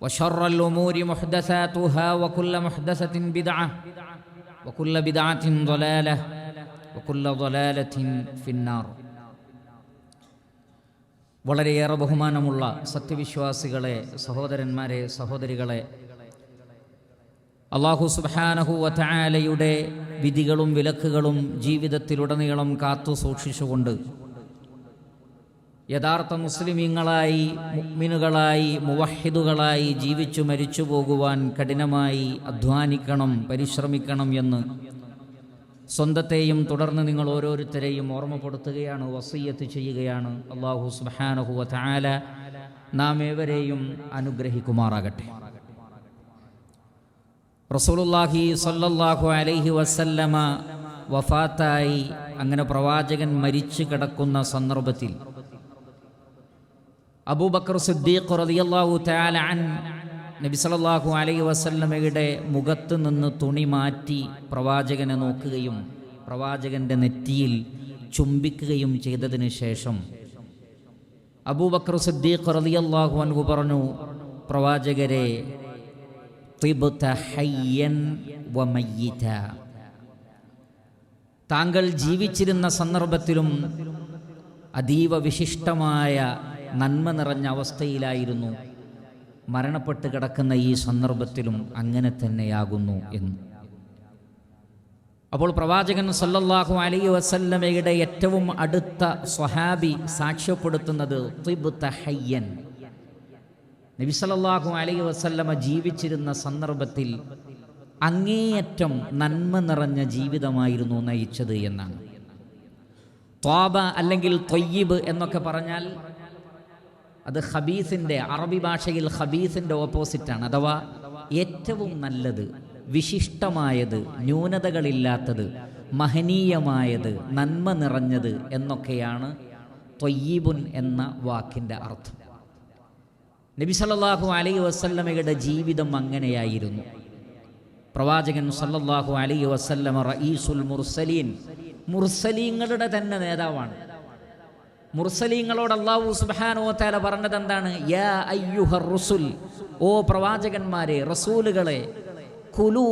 وشر الأمور محدثاتها وكل محدثة بدعة وكل بدعة ضلالة وكل ضلالة في النار വളരെയേറെ ബഹുമാനമുള്ള സത്യവിശ്വാസികളെ സഹോദരന്മാരെ സഹോദരികളെ അള്ളാഹു സുബാനഹുവലയുടെ വിധികളും വിലക്കുകളും ജീവിതത്തിലുടനീളം കാത്തു സൂക്ഷിച്ചുകൊണ്ട് യഥാർത്ഥ മുസ്ലിമീങ്ങളായി മുഗ്മിനുകളായി മുവഹിദുകളായി ജീവിച്ചു മരിച്ചു പോകുവാൻ കഠിനമായി അധ്വാനിക്കണം പരിശ്രമിക്കണം എന്ന് സ്വന്തത്തെയും തുടർന്ന് നിങ്ങൾ ഓരോരുത്തരെയും ഓർമ്മപ്പെടുത്തുകയാണ് വസയ്യത്ത് ചെയ്യുകയാണ്. അള്ളാഹു സുബാനഹുവ താല നാം ഏവരെയും അനുഗ്രഹിക്കുമാറാകട്ടെ. റസൂലുല്ലാഹി സല്ലല്ലാഹു അലൈഹി വസല്ലമ വഫാത്തായി അങ്ങനെ പ്രവാചകൻ മരിച്ചു കിടക്കുന്ന സന്ദർഭത്തിൽ അബൂബക്കർ സിദ്ദീഖ് റളിയല്ലാഹു തആല അൻ നബി സല്ലല്ലാഹു അലൈഹി വസല്ലമയുടെ മുഖത്ത് നിന്ന് തുണി മാറ്റി പ്രവാചകനെ നോക്കുകയും പ്രവാചകന്റെ നെറ്റിയിൽ ചുംബിക്കുകയും ചെയ്തതിന് ശേഷം അബൂബക്കർ സിദ്ദീഖ് റളിയല്ലാഹു അൻഹു പറഞ്ഞു പ്രവാചകരെ താങ്കൾ ജീവിച്ചിരുന്ന സന്ദർഭത്തിലും അതീവ വിശിഷ്ടമായ നന്മ നിറഞ്ഞ അവസ്ഥയിലായിരുന്നു. മരണപ്പെട്ട് കിടക്കുന്ന ഈ സന്ദർഭത്തിലും അങ്ങനെ തന്നെയാകുന്നു എന്ന്. അപ്പോൾ പ്രവാചകൻ സല്ലല്ലാഹു അലൈ വസല്ലമയുടെ ഏറ്റവും അടുത്ത സ്വഹാബി സാക്ഷ്യപ്പെടുത്തുന്നത് തിബ്ത ഹയ്യൻ നബി സല്ലല്ലാഹു അലൈഹി വസല്ലമ ജീവിച്ചിരുന്ന സന്ദർഭത്തിൽ അങ്ങേയറ്റം നന്മ നിറഞ്ഞ ജീവിതമായിരുന്നു നയിച്ചത് എന്നാണ്. ത്വാബ അല്ലെങ്കിൽ ത്വയ്യിബ് എന്നൊക്കെ പറഞ്ഞാൽ അത് ഹബീസിന്റെ അറബി ഭാഷയിൽ ഹബീസിന്റെ ഓപ്പോസിറ്റാണ് അഥവാ ഏറ്റവും നല്ലത് വിശിഷ്ടമായത് ന്യൂനതകളില്ലാത്തത് മഹനീയമായത് നന്മ നിറഞ്ഞത് എന്നൊക്കെയാണ് തൊയ്യീബുൻ എന്ന വാക്കിന്റെ അർത്ഥം. നബി സല്ലാഹു അലൈ വസല്ലമയുടെ ജീവിതം അങ്ങനെയായിരുന്നു. പ്രവാചകൻ സല്ലല്ലാഹു അലൈ വസല്ലമ റഈസുൽ മുർസലീൻ മുർസലീങ്ങളുടെ തന്നെ നേതാവാണ്. മുർസലീങ്ങളോട് അള്ളാഹു സുബാനോ തല പറഞ്ഞത് എന്താണ് യാ റുസുൽ ഓ പ്രവാചകന്മാരെ റസൂലുകളെ കുലൂ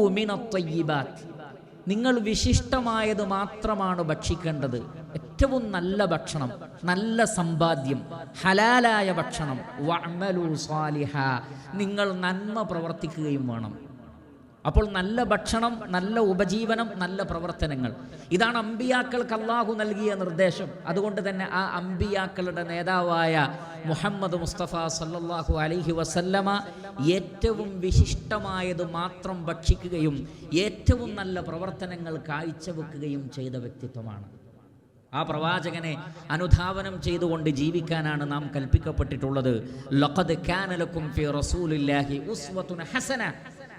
നിങ്ങൾ വിശിഷ്ടമായത് മാത്രമാണ് ഭക്ഷിക്കേണ്ടത്. ഏറ്റവും നല്ല ഭക്ഷണം നല്ല സമ്പാദ്യം ഹലാലായ ഭക്ഷണം സാലിഹ നിങ്ങൾ നന്മ പ്രവർത്തിക്കുകയും വേണം. അപ്പോൾ നല്ല ഭക്ഷണം നല്ല ഉപജീവനം നല്ല പ്രവർത്തനങ്ങൾ. ഇതാണ് അമ്പിയാക്കൾക്ക് അള്ളാഹു നൽകിയ നിർദ്ദേശം. അതുകൊണ്ട് തന്നെ ആ അമ്പിയാക്കളുടെ നേതാവായ മുഹമ്മദ് മുസ്തഫ സല്ലാഹു അലൈഹി വസല്ലമ ഏറ്റവും വിശിഷ്ടമായത് മാത്രം ഭക്ഷിക്കുകയും ഏറ്റവും നല്ല പ്രവർത്തനങ്ങൾ കാഴ്ചവെക്കുകയും ചെയ്ത വ്യക്തിത്വമാണ്. ആ പ്രവാചകനെ അനുധാവനം ചെയ്തുകൊണ്ട് ജീവിക്കാനാണ് നാം കൽപ്പിക്കപ്പെട്ടിട്ടുള്ളത്. ലഖദ് ഫി റസൂലില്ലാഹി ഹസന.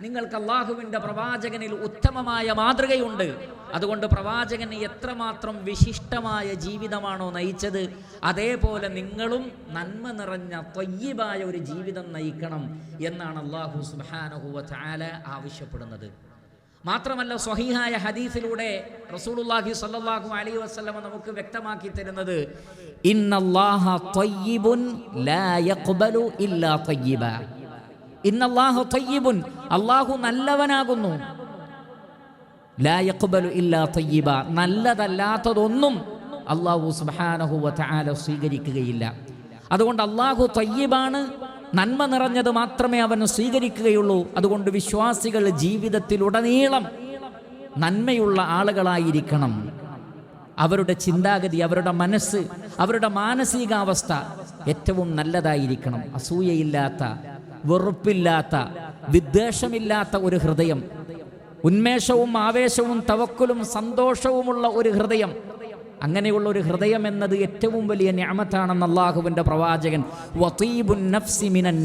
നിങ്ങൾക്ക് അള്ളാഹുവിന്റെ പ്രവാചകനിൽ ഉത്തമമായ മാതൃകയുണ്ട്. അതുകൊണ്ട് പ്രവാചകൻ എത്രമാത്രം വിശിഷ്ടമായ ജീവിതമാണോ നയിച്ചത് അതേപോലെ നിങ്ങളും നന്മ നിറഞ്ഞ തൊയ്യബായ ഒരു ജീവിതം നയിക്കണം എന്നാണ് അള്ളാഹു സുബാനഹുവ ചാല ആവശ്യപ്പെടുന്നത്. മാത്രമല്ല സ്വഹീഹായ ഹദീസിലൂടെ റസൂലുള്ളാഹി സല്ലാഹു അലൈഹി വസ്ലമ നമുക്ക് വ്യക്തമാക്കി തരുന്നത് ഇന്നല്ലാഹ ത്വയ്യിബുൻ ലാ യഖ്ബലു ഇല്ലാ ത്വയ്യിബ ഇന്നല്ലാഹു തയ്യിബുൻ. അല്ലാഹു നല്ലവനാകുന്നു. ഇല്ലാ തയ്യിബ. നല്ലതല്ലാത്തതൊന്നും അള്ളാഹു സുബ്ഹാനഹു വതആല സ്വീകരിക്കുകയില്ല. അതുകൊണ്ട് അള്ളാഹു തയ്യിബാണ് നന്മ നിറഞ്ഞത് മാത്രമേ അവൻ സ്വീകരിക്കുകയുള്ളൂ. അതുകൊണ്ട് വിശ്വാസികൾ ജീവിതത്തിലുടനീളം നന്മയുള്ള ആളുകളായിരിക്കണം. അവരുടെ ചിന്താഗതി അവരുടെ മനസ്സ് അവരുടെ മാനസികാവസ്ഥ ഏറ്റവും നല്ലതായിരിക്കണം. അസൂയയില്ലാത്ത വെറുപ്പില്ലാത്ത വിദ്വേഷമില്ലാത്ത ഒരു ഹൃദയം. ഉന്മേഷവും ആവേശവും തവക്കുലും സന്തോഷവുമുള്ള ഒരു ഹൃദയം. അങ്ങനെയുള്ള ഒരു ഹൃദയം എന്നത് ഏറ്റവും വലിയ ഞാമത്താണെന്ന് അള്ളാഹുവിന്റെ പ്രവാചകൻ വതീബുൻ നഫ്സി മിനൻ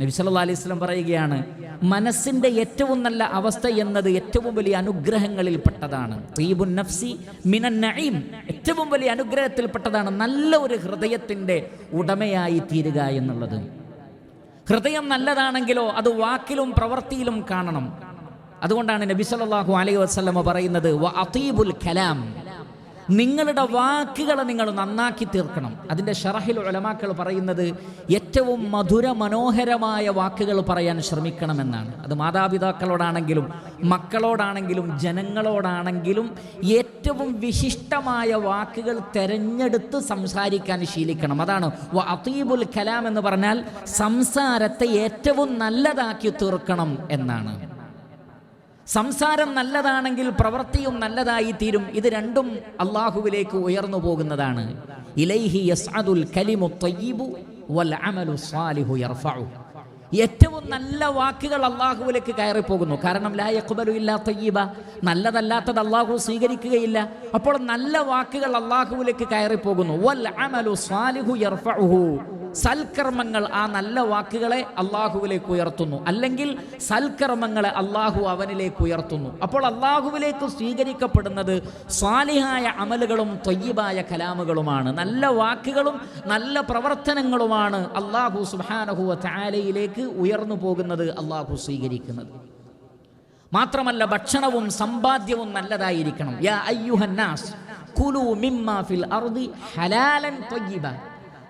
നബി സല്ലല്ലാഹു അലൈഹി വസല്ലം പറയുകയാണ് മനസ്സിന്റെ ഏറ്റവും നല്ല അവസ്ഥ എന്നത് ഏറ്റവും വലിയ അനുഗ്രഹങ്ങളിൽപ്പെട്ടതാണ് തീബുൻ നഫ്സി മിനൻ ഏറ്റവും വലിയ അനുഗ്രഹത്തിൽപ്പെട്ടതാണ് നല്ല ഒരു ഹൃദയത്തിന്റെ ഉടമയായി തീരുക എന്നുള്ളത്. ഹൃദയം നല്ലതാണെങ്കിലോ അത് വാക്കിലും പ്രവൃത്തിയിലും കാണണം. അതുകൊണ്ടാണ് നബി സല്ലല്ലാഹു അലൈഹി വസല്ലമ പറയുന്നത് വ അതീബുൽ കലാം. നിങ്ങളുടെ വാക്കുകളെ നിങ്ങൾ നന്നാക്കി തീർക്കണം. അതിന്റെ ഷറഹിൽ ഉലമാക്കൾ പറയുന്നത് ഏറ്റവും മധുര മനോഹരമായ വാക്കുകൾ പറയാൻ ശ്രമിക്കണമെന്നാണ്. അത് മാതാപിതാക്കളോടാണെങ്കിലും മക്കളോടാണെങ്കിലും ജനങ്ങളോടാണെങ്കിലും ഏറ്റവും വിശിഷ്ടമായ വാക്കുകൾ തെരഞ്ഞെടുത്ത് സംസാരിക്കാൻ ശീലിക്കണം. അതാണ് അതീബുൽ കലാം എന്ന് പറഞ്ഞാൽ സംസാരത്തെ ഏറ്റവും നല്ലതാക്കി തീർക്കണം എന്നാണ്. സംസാരം നല്ലതാണെങ്കിൽ പ്രവൃത്തിയും നല്ലതായി തീരും. ഇത് രണ്ടും അള്ളാഹുവിലേക്ക് ഉയർന്നു പോകുന്നതാണ്. ഇലൈഹി യസ്അദുൽ കലിമു ത്വയ്യിബു വൽ അമലു സാലിഹു യർഫഉ. ഏറ്റവും നല്ല വാക്കുകൾ അള്ളാഹുവിലേക്ക് കയറി പോകുന്നു കാരണം ലാ ഇല്ലാത്ത ഇല്ലാ നല്ലതല്ലാത്തത് അള്ളാഹു സ്വീകരിക്കുകയില്ല. അപ്പോൾ നല്ല വാക്കുകൾ അള്ളാഹുവിലേക്ക് കയറി പോകുന്നു വൽ അമലു സ്വാലിഹു സൽക്കർമ്മങ്ങൾ ആ നല്ല വാക്കുകളെ അള്ളാഹുവിലേക്ക് ഉയർത്തുന്നു. അല്ലെങ്കിൽ സൽക്കർമ്മങ്ങളെ അള്ളാഹു അവനിലേക്ക് ഉയർത്തുന്നു. അപ്പോൾ അള്ളാഹുവിലേക്ക് സ്വീകരിക്കപ്പെടുന്നത് സ്വാലിഹായ അമലുകളും തൊയ്യബായ കലാമുകളുമാണ്. നല്ല വാക്കുകളും നല്ല പ്രവർത്തനങ്ങളുമാണ് അള്ളാഹു സുബാനഹുവ ഉയർന്നു പോകുന്നത് അള്ളാഹു സ്വീകരിക്കുന്നത്. മാത്രമല്ല ഭക്ഷണവും സമ്പാദ്യവും നല്ലതായിരിക്കണം. യാ അയ്യുഹന്നാസ് കുലു മിമ്മാ ഫിൽ അർദി ഹലാലൻ ത്വയ്യിബ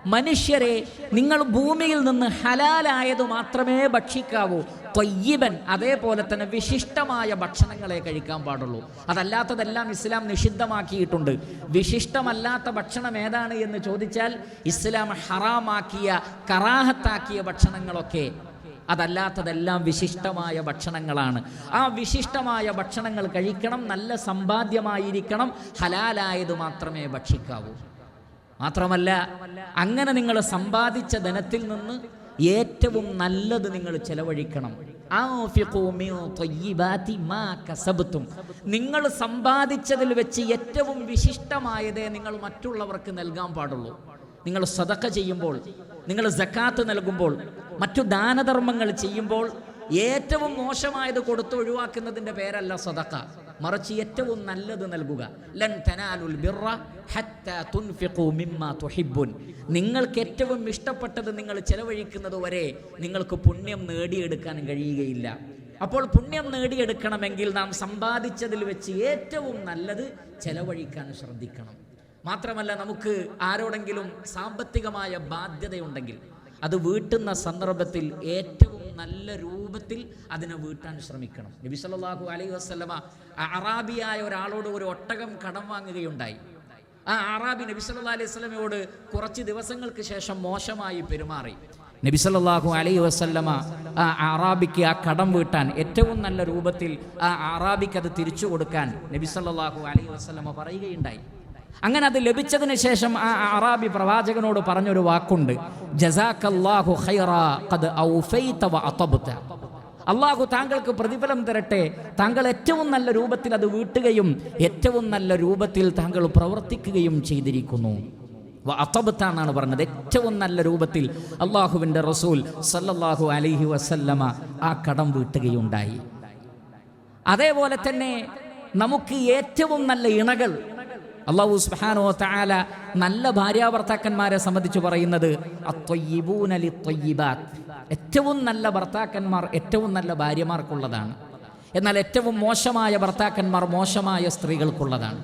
മനുഷ്യരെ നിങ്ങൾ ഭൂമിയിൽ നിന്ന് ഹലാലായത് മാത്രമേ ഭക്ഷിക്കാവൂ. ത്വയ്യിബൻ അതേപോലെ തന്നെ വിശിഷ്ടമായ ഭക്ഷണങ്ങളെ കഴിക്കാൻ പാടുള്ളൂ. അതല്ലാത്തതെല്ലാം ഇസ്ലാം നിഷിദ്ധമാക്കിയിട്ടുണ്ട്. വിശിഷ്ടമല്ലാത്ത ഭക്ഷണം ഏതാണ് എന്ന് ചോദിച്ചാൽ ഇസ്ലാം ഹറാമാക്കിയ കറാഹത്താക്കിയ ഭക്ഷണങ്ങളൊക്കെ അതല്ലാത്തതെല്ലാം വിശിഷ്ടമായ ഭക്ഷണങ്ങളാണ്. ആ വിശിഷ്ടമായ ഭക്ഷണങ്ങൾ കഴിക്കണം നല്ല സമ്പാദ്യമായിരിക്കണം ഹലാലായത് മാത്രമേ ഭക്ഷിക്കാവൂ. മാത്രമല്ല അങ്ങനെ നിങ്ങൾ സമ്പാദിച്ച ധനത്തിൽ നിന്ന് ഏറ്റവും നല്ലത് നിങ്ങൾ ചെലവഴിക്കണം. നിങ്ങൾ സമ്പാദിച്ചതിൽ വെച്ച് ഏറ്റവും വിശിഷ്ടമായതേ നിങ്ങൾ മറ്റുള്ളവർക്ക് നൽകാൻ പാടുള്ളൂ. നിങ്ങൾ സതക്ക ചെയ്യുമ്പോൾ നിങ്ങൾ ജക്കാത്ത് നൽകുമ്പോൾ മറ്റു ദാനധർമ്മങ്ങൾ ചെയ്യുമ്പോൾ ഏറ്റവും മോശമായത് കൊടുത്ത് ഒഴിവാക്കുന്നതിന്റെ പേരല്ല സദക്ക മറിച്ച് ഏറ്റവും നല്ലത് നൽകുക. ലൻ ബിറ നിങ്ങൾക്ക് ഏറ്റവും ഇഷ്ടപ്പെട്ടത് നിങ്ങൾ ചെലവഴിക്കുന്നത് വരെ നിങ്ങൾക്ക് പുണ്യം നേടിയെടുക്കാൻ കഴിയുകയില്ല. അപ്പോൾ പുണ്യം നേടിയെടുക്കണമെങ്കിൽ നാം സമ്പാദിച്ചതിൽ വെച്ച് ഏറ്റവും നല്ലത് ചെലവഴിക്കാൻ ശ്രദ്ധിക്കണം. മാത്രമല്ല നമുക്ക് ആരോടെങ്കിലും സാമ്പത്തികമായ ബാധ്യതയുണ്ടെങ്കിൽ അത് വീട്ടുന്ന സന്ദർഭത്തിൽ ഏറ്റവും നല്ല രൂപത്തിൽ അതിനെ വീട്ടാൻ ശ്രമിക്കണം. നബി സല്ലാഹു അലൈഹി വസ്ലമ അറാബിയായ ഒരാളോട് ഒരു ഒട്ടകം കടം വാങ്ങുകയുണ്ടായി. ആ അറാബി നബി സല്ലല്ലാഹു അലൈഹി വസ്ലമയോട് കുറച്ച് ദിവസങ്ങൾക്ക് ശേഷം മോശമായി പെരുമാറി. നബി സല്ലാഹു അലൈഹി വസല്ലമ ആ അറാബിക്ക് ആ കടം വീട്ടാൻ ഏറ്റവും നല്ല രൂപത്തിൽ ആ അറാബിക്ക് അത് തിരിച്ചു കൊടുക്കാൻ നബി സല്ലാഹു അലൈഹി വസ്ലമ പറയുകയുണ്ടായി. അങ്ങനെ അത് ലഭിച്ചതിന് ശേഷം ആ അറാബി പ്രവാചകനോട് പറഞ്ഞൊരു വാക്കുണ്ട്. ജസാക്കല്ലാഹു ഖൈറ ഖദ് ഔഫൈത വ അള്ളാഹു താങ്കൾക്ക് പ്രതിഫലം തരട്ടെ. താങ്കൾ ഏറ്റവും നല്ല രൂപത്തിൽ അത് വീട്ടുകയും ഏറ്റവും നല്ല രൂപത്തിൽ താങ്കൾ പ്രവർത്തിക്കുകയും ചെയ്തിരിക്കുന്നു. വ എന്നാണ് പറഞ്ഞത്. ഏറ്റവും നല്ല രൂപത്തിൽ അള്ളാഹുവിന്റെ റസൂൽ സല്ലല്ലാഹു അലൈഹി വസല്ലമ ആ കടം വീട്ടുകയുണ്ടായി. അതേപോലെ തന്നെ നമുക്ക് ഏറ്റവും നല്ല ഇണകൾ അള്ളാഹു സുബ്ഹാനഹു താല നല്ല ഭാര്യാഭർത്താക്കന്മാരെ സംബന്ധിച്ച് പറയുന്നത്. ഏറ്റവും നല്ല ഭർത്താക്കന്മാർ ഏറ്റവും നല്ല ഭാര്യമാർക്കുള്ളതാണ്. എന്നാൽ ഏറ്റവും മോശമായ ഭർത്താക്കന്മാർ മോശമായ സ്ത്രീകൾക്കുള്ളതാണ്.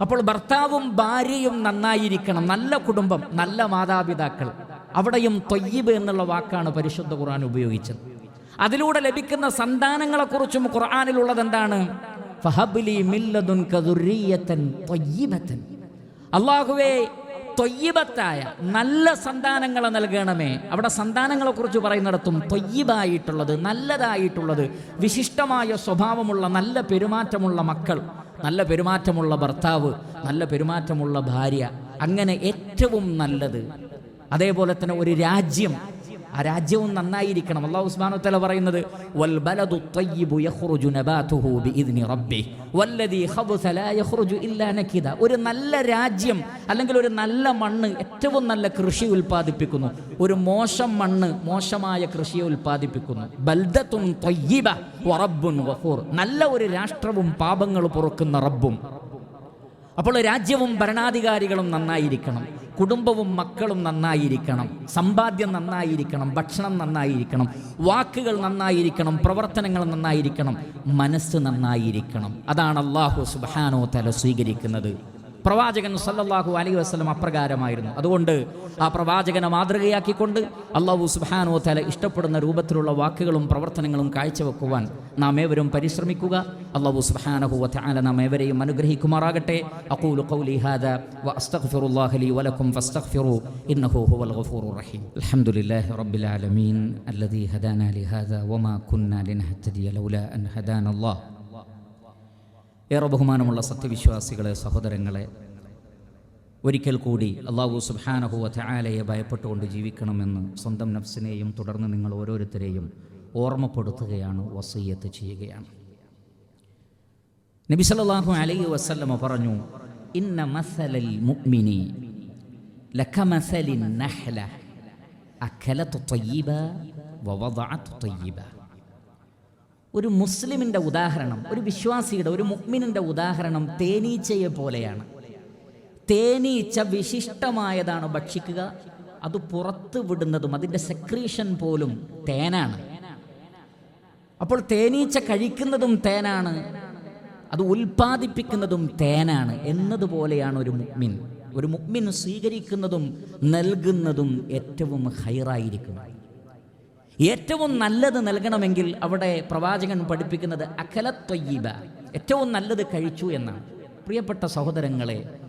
അപ്പോൾ ഭർത്താവും ഭാര്യയും നന്നായിരിക്കണം. നല്ല കുടുംബം നല്ല മാതാപിതാക്കൾ. അവിടെയും തൊയ്യിബ് എന്നുള്ള വാക്കാണ് പരിശുദ്ധ ഖുർആൻ ഉപയോഗിച്ചത്. അതിലൂടെ ലഭിക്കുന്ന സന്താനങ്ങളെക്കുറിച്ചും ഖുർആാനിലുള്ളത് എന്താണ്? അള്ളാഹുവേ തൊയ്യബത്തായ നല്ല സന്താനങ്ങളെ നൽകണമേ. അവിടെ സന്താനങ്ങളെ കുറിച്ച് പറയുന്നിടത്തും തൊയ്യബായിട്ടുള്ളത് നല്ലതായിട്ടുള്ളത് വിശിഷ്ടമായ സ്വഭാവമുള്ള നല്ല പെരുമാറ്റമുള്ള മക്കൾ നല്ല പെരുമാറ്റമുള്ള ഭർത്താവ് നല്ല പെരുമാറ്റമുള്ള ഭാര്യ അങ്ങനെ ഏറ്റവും നല്ലത്. അതേപോലെ തന്നെ ഒരു രാജ്യം ആ രാജ്യവും നന്നായിരിക്കണം. അള്ളാഹു ഉസ്മാനു തല പറയുന്നത് ഒരു നല്ല രാജ്യം അല്ലെങ്കിൽ ഒരു നല്ല മണ്ണ് ഏറ്റവും നല്ല കൃഷി ഉൽപ്പാദിപ്പിക്കുന്നു. ഒരു മോശം മണ്ണ് മോശമായ കൃഷിയെ ഉൽപ്പാദിപ്പിക്കുന്നു. ബൽദത്തും നല്ല ഒരു രാഷ്ട്രവും പാപങ്ങൾ പൊറുക്കുന്ന റബ്ബും. അപ്പോൾ രാജ്യവും ഭരണാധികാരികളും നന്നായിരിക്കണം. കുടുംബവും മക്കളും നന്നായിരിക്കണം. സമ്പാദ്യം നന്നായിരിക്കണം. ഭക്ഷണം നന്നായിരിക്കണം. വാക്കുകൾ നന്നായിരിക്കണം. പ്രവർത്തനങ്ങൾ നന്നായിരിക്കണം. മനസ്സ് നന്നായിരിക്കണം. അതാണ് അള്ളാഹു സുബാനോ തല സ്വീകരിക്കുന്നത്. പ്രവാചകൻ സല്ലല്ലാഹു അലൈഹി വസ്ലം അപ്രകാരമായിരുന്നു. അതുകൊണ്ട് ആ പ്രവാചകനെ മാതൃകയാക്കിക്കൊണ്ട് അള്ളാഹു സുബാനോ തല ഇഷ്ടപ്പെടുന്ന രൂപത്തിലുള്ള വാക്കുകളും പ്രവർത്തനങ്ങളും കാഴ്ചവെക്കുവാൻ നാം ഏവരും പരിശ്രമിക്കുക. അള്ളാഹു സുബ്ഹാനഹു വതആല നാം ഏവരെയും അനുഗ്രഹിക്കുമാറാകട്ടെ. അഖൂലു ഖൗലി ഫസ്തഗ്ഫിറു ഇന്നഹു ഹുവൽ റഹീം. അൽഹംദുലില്ലാഹി റബ്ബിൽ ആലമീൻ വമാ ലൗലാ അൻ ഹദാനല്ലാഹ്. ഏറെ ബഹുമാനമുള്ള സത്യവിശ്വാസികളെ സഹോദരങ്ങളെ ഒരിക്കൽ കൂടി അള്ളാഹു സുബാനഹുവ ത്യാലയെ ഭയപ്പെട്ടുകൊണ്ട് ജീവിക്കണമെന്ന് സ്വന്തം നഫ്സിനെയും തുടർന്ന് നിങ്ങൾ ഓരോരുത്തരെയും ഓർമ്മപ്പെടുത്തുകയാണ് വസയ്യത്ത് ചെയ്യുകയാണ്. നബി സല്ലല്ലാഹു അലൈഹി വസല്ലമ പറഞ്ഞു ഇന്ന മസലൽ മുഅ്മിനി ലകമസലിൻ നഹ്ല അക്കലത്ത് ത്വയ്യിബ വവദഅത്ത് ത്വയ്യിബ ഒരു മുസ്ലിമിന്റെ ഉദാഹരണം ഒരു വിശ്വാസിയുടെ ഒരു മുക്മിനിന്റെ ഉദാഹരണം തേനീച്ചയെ പോലെയാണ്. തേനീച്ച വിശിഷ്ടമായതാണ് ഭക്ഷിക്കുക അത് പുറത്ത് വിടുന്നതും അതിന്റെ സെക്രീഷൻ പോലും തേനാണ്. അപ്പോൾ തേനീച്ച കഴിക്കുന്നതും തേനാണ് അത് ഉൽപ്പാദിപ്പിക്കുന്നതും തേനാണ് എന്നതുപോലെയാണ് ഒരു മുക്മിൻ ഒരു മുക്മിൻ സ്വീകരിക്കുന്നതും നൽകുന്നതും ഏറ്റവും ഹൈറായിരിക്കും. ഏറ്റവും നല്ലത് നൽകണമെങ്കിൽ അവിടെ പ്രവാചകൻ പഠിപ്പിക്കുന്നത് അഖലത്വയ്യീബ ഏറ്റവും നല്ലത് കഴിച്ചു എന്നാണ്. പ്രിയപ്പെട്ട സഹോദരങ്ങളെ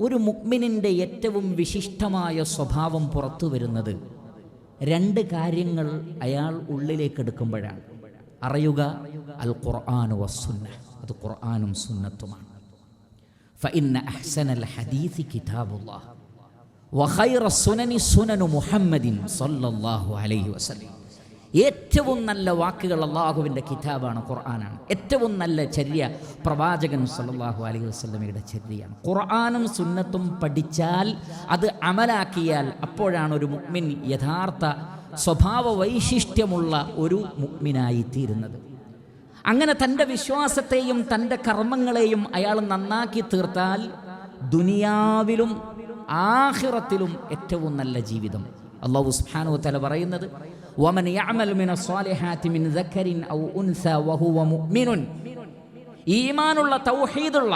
ഒരു മുക്മിനിന്റെ ഏറ്റവും വിശിഷ്ടമായ സ്വഭാവം പുറത്തു വരുന്നത് രണ്ട് കാര്യങ്ങൾ അയാൾ ഉള്ളിലേക്ക് എടുക്കുമ്പോഴാണ്. അറിയുക അൽ ഖുർആാനു വസ്സുന്ന അത് ഖുർആാനും സുന്നത്തുമാണ്. ഫഇന്ന അഹ്സനൽ ഹദീസി കിതാബുല്ലാഹ്. വഖൈറ സുനനി സുനനു മുഹമ്മദിൻ സല്ലല്ലാഹു അലൈഹി വസല്ലം. ഏറ്റവും നല്ല വാക്കുകൾ അള്ളാഹുവിന്റെ കിതാബാണ് ഖുർആനാണ്. ഏറ്റവും നല്ല ചര്യ പ്രവാചകൻ സല്ലല്ലാഹു അലൈഹി വസല്ലമയുടെ ചര്യയാണ് ഖുർആാനും സുന്നത്തും പഠിച്ചാൽ അത് അമലാക്കിയാൽ അപ്പോഴാണ് ഒരു മുക്മിൻ യഥാർത്ഥ സ്വഭാവ വൈശിഷ്ട്യമുള്ള ഒരു മുക്മിനായി തീരുന്നത്. അങ്ങനെ തന്റെ വിശ്വാസത്തെയും തന്റെ കർമ്മങ്ങളെയും അയാൾ നന്നാക്കി തീർത്താൽ ദുനിയാവിലും ആഹിറത്തിലും ഏറ്റവും നല്ല ജീവിതം. അള്ളാഹു സുബ്ഹാനഹു തല പറയുന്നത് ومن يعمل من الصالحات من ذكر أو أنثى وهو مؤمن ഈമാനുള്ള തൗഹീദുള്ള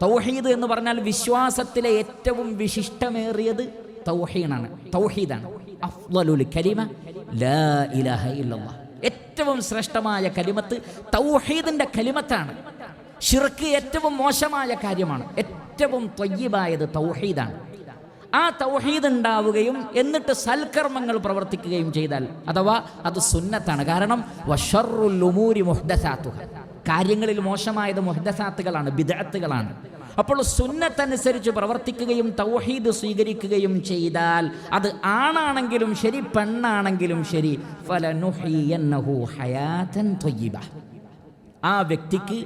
തൗഹീദ് എന്ന് പറഞ്ഞാൽ വിശ്വാസത്തിലെ ഏറ്റവും വിശിഷ്ടമേറിയത് തൗഹീദാണ് തൗഹീദാണ് അഫ്ളലുൽ കലിമ ലാ ഇലാഹ ഇല്ലല്ലാഹ് ഏറ്റവും ശ്രേഷ്ഠമായ കലിമത്ത് തൗഹീദിന്റെ കലിമത്താണ് ഷിർക്ക് ഏറ്റവും മോശമായ കാര്യമാണ് ഏറ്റവും ത്വയ്യബായത് തൗഹീദാണ് ആ തൗഹീദ് ഉണ്ടാവുകയും എന്നിട്ട് സൽക്കർമ്മങ്ങൾ പ്രവർത്തിക്കുകയും ചെയ്താൽ അഥവാ അത് സുന്നത്താണ്. കാരണം വഷറുല്ലുമൂരി ഉമൂരി മുഹ്ദസാത്തുഹ. കാര്യങ്ങളിൽ മോശമായത് മുഹ്ദസാത്തുകളാണ് ബിദഅത്തുകളാണ്. അപ്പോൾ സുന്നത്തനുസരിച്ച് പ്രവർത്തിക്കുകയും തൗഹീദ് സ്വീകരിക്കുകയും ചെയ്താൽ അത് ആണാണെങ്കിലും ശരി പെണ്ണാണെങ്കിലും ശരി. ഫലനുഹിയന്നഹു ഹയാതൻ ത്വയ്യിബ. ആ വ്യക്തിക്ക്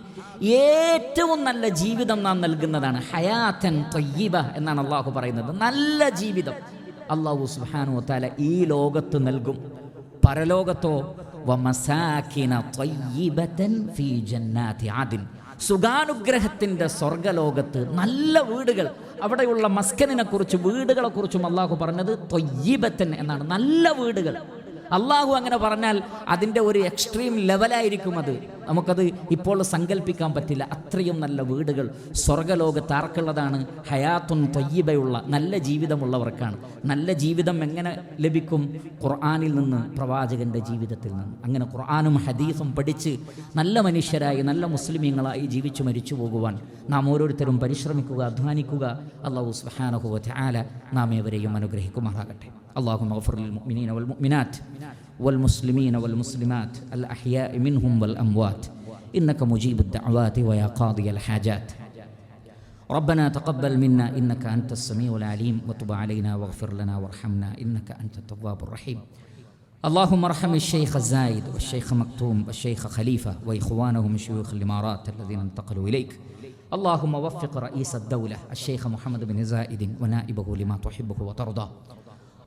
ഏറ്റവും നല്ല ജീവിതം നാം നൽകുന്നതാണ്. ഹയാത്തൻ ത്വയ്യിബ എന്നാണ് അള്ളാഹു പറയുന്നത്. നല്ല ജീവിതം അള്ളാഹു സുഹാനു താല ഈ ലോകത്ത് നൽകും. പരലോകത്തോ സുഖാനുഗ്രഹത്തിന്റെ സ്വർഗലോകത്ത് നല്ല വീടുകൾ. അവിടെയുള്ള മസ്കനിനെ കുറിച്ച് വീടുകളെ കുറിച്ചും അള്ളാഹു പറഞ്ഞത് തൊയ്യീബത്തൻ എന്നാണ്. നല്ല വീടുകൾ. അള്ളാഹു അങ്ങനെ പറഞ്ഞാൽ അതിന്റെ ഒരു എക്സ്ട്രീം ലെവലായിരിക്കും അത്. നമുക്കത് ഇപ്പോൾ സങ്കല്പിക്കാൻ പറ്റില്ല. അത്രയും നല്ല വീടുകൾ സ്വർഗലോകത്ത് ആർക്കുള്ളതാണ്? ഹയാത്തുൻ തൊയ്യബയുള്ള നല്ല ജീവിതമുള്ളവർക്കാണ്. നല്ല ജീവിതം എങ്ങനെ ലഭിക്കും? ഖുർആാനിൽ നിന്ന് പ്രവാചകന്റെ ജീവിതത്തിൽ നിന്ന്. അങ്ങനെ ഖുർആാനും ഹദീസും പഠിച്ച് നല്ല മനുഷ്യരായി നല്ല മുസ്ലിമീങ്ങളായി ജീവിച്ചു മരിച്ചു പോകുവാൻ നാം ഓരോരുത്തരും പരിശ്രമിക്കുക അധ്വാനിക്കുക. അള്ളാഹു സുഹാനഹുവ ആല നാം ഏവരെയും അനുഗ്രഹിക്കുമാറാകട്ടെ. അള്ളാഹു മഗ്ഫിറിൽ മുഅ്മിനീന വൽ والمسلمين والمسلمات الأحياء منهم والأموات. إنك مجيب الدعوات ويا قاضي الحاجات. ربنا تقبل منا إنك أنت السميع العليم. وتب علينا واغفر لنا وارحمنا إنك أنت التواب الرحيم. اللهم ارحم الشيخ الزايد والشيخ مكتوم والشيخ خليفة وإخوانهم من شيوخ الإمارات الذين انتقلوا إليك. اللهم وفق رئيس الدولة الشيخ محمد بن زايد ونائبه لما تحبه وترضاه